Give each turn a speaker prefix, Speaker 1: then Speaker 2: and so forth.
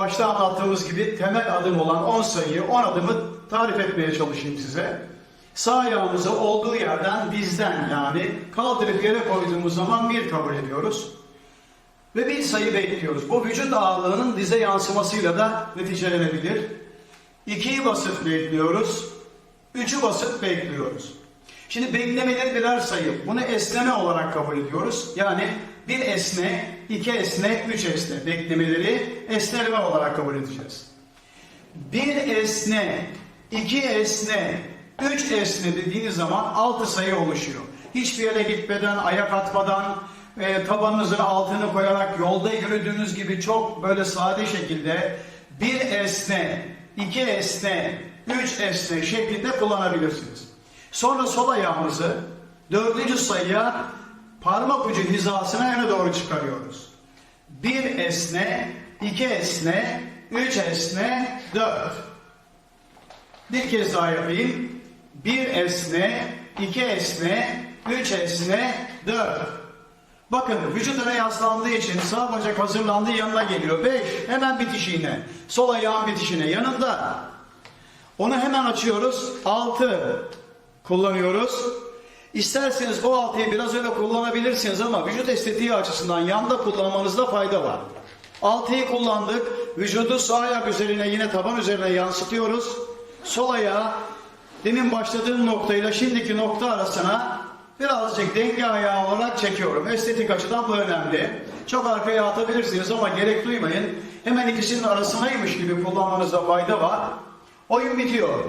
Speaker 1: başta anlattığımız gibi temel adım olan 10 sayıyı 10 adımı tarif etmeye çalışayım size. Sağ ayağımızı olduğu yerden dizden yani kaldırıp yere koyduğumuz zaman bir kabul ediyoruz. Ve bir sayı bekliyoruz. Bu vücut ağırlığının dize yansımasıyla da neticelenebilir. İkiyi basıp bekliyoruz. Üçü basıp bekliyoruz. Şimdi beklemeleri birer sayı. Bunu esneme olarak kabul ediyoruz. Yani bir esne, iki esne, üç esne. Beklemeleri esneme olarak kabul edeceğiz. Bir esne, iki esne, üç esne dediğiniz zaman altı sayı oluşuyor. Hiçbir yere gitmeden, ayak atmadan, e, tabanınızın altını koyarak yolda yürüdüğünüz gibi çok böyle sade şekilde bir esne, iki esne, üç esne şeklinde kullanabilirsiniz. Sonra sol ayağımızı dördüncü sayıya parmak ucu hizasına öne doğru çıkarıyoruz. Bir esne, iki esne, üç esne, dört. Bir kez daha yapayım. Bir esne, iki esne, üç esne, dört. Bakın vücut öne yaslandığı için sağ bacak hazırlandığı yanına geliyor. Beş, hemen bitişiğine. Sol ayağın bitişine yanında. Onu hemen açıyoruz. Altı kullanıyoruz. İsterseniz o altıyı biraz öyle kullanabilirsiniz ama vücut estetiği açısından yanda kullanmanızda fayda var. Altıyı kullandık. Vücudu sağ ayak üzerine yine taban üzerine yansıtıyoruz. Sol ayağı demin başladığım noktayla şimdiki nokta arasına birazcık denge ayağı olarak çekiyorum. Estetik açıdan bu önemli. Çok arkaya atabilirsiniz ama gerek duymayın. Hemen ikisinin arasınaymış gibi kullanmanızda fayda var. Oyun bitiyor.